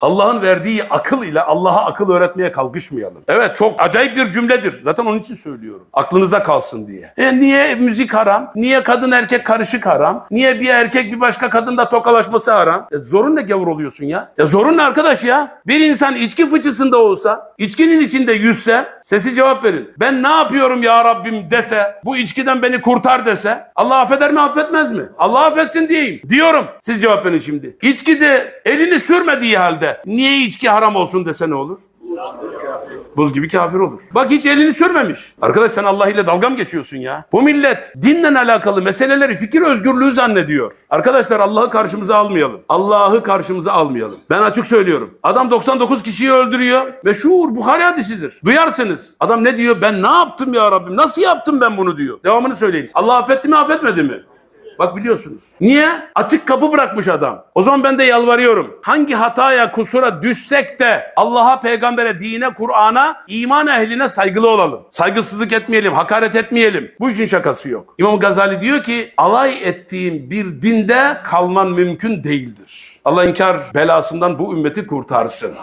Allah'ın verdiği akıl ile Allah'a akıl öğretmeye kalkışmayalım. Evet çok acayip bir cümledir. Zaten onun için söylüyorum. Aklınızda kalsın diye. E niye müzik haram? Niye kadın erkek karışık haram? Niye bir erkek bir başka kadınla tokalaşması haram? E zorun ne gavur oluyorsun ya? Ya zorun ne arkadaş ya? Bir insan içki fıçısında olsa, içkinin içinde yüzse, sesi cevap verin. Ben ne yapıyorum ya Rabbim dese, bu içkiden beni kurtar dese, Allah affeder mi affetmez mi? Allah affetsin diyeyim. Diyorum. Siz cevap verin şimdi. İçkide elini sürmediği halde niye içki haram olsun dese ne olur? Buz gibi kafir olur. Bak hiç elini sürmemiş. Arkadaş sen Allah ile dalga mı geçiyorsun ya? Bu millet dinle alakalı meseleleri fikir özgürlüğü zannediyor. Arkadaşlar Allah'ı karşımıza almayalım. Allah'ı karşımıza almayalım. Ben açık söylüyorum. Adam 99 kişiyi öldürüyor. Meşhur Bukhari hadisidir. Duyarsınız. Adam ne diyor? Ben ne yaptım ya Rabbim? Nasıl yaptım ben bunu diyor. Devamını söyleyin. Allah affetti mi affetmedi mi? Bak biliyorsunuz. Niye? Açık kapı bırakmış adam. O zaman ben de yalvarıyorum. Hangi hataya, kusura düşsek de Allah'a, peygambere, dine, Kur'an'a, iman ehline saygılı olalım. Saygısızlık etmeyelim, hakaret etmeyelim. Bu işin şakası yok. İmam Gazali diyor ki alay ettiğin bir dinde kalman mümkün değildir. Allah inkar belasından bu ümmeti kurtarsın.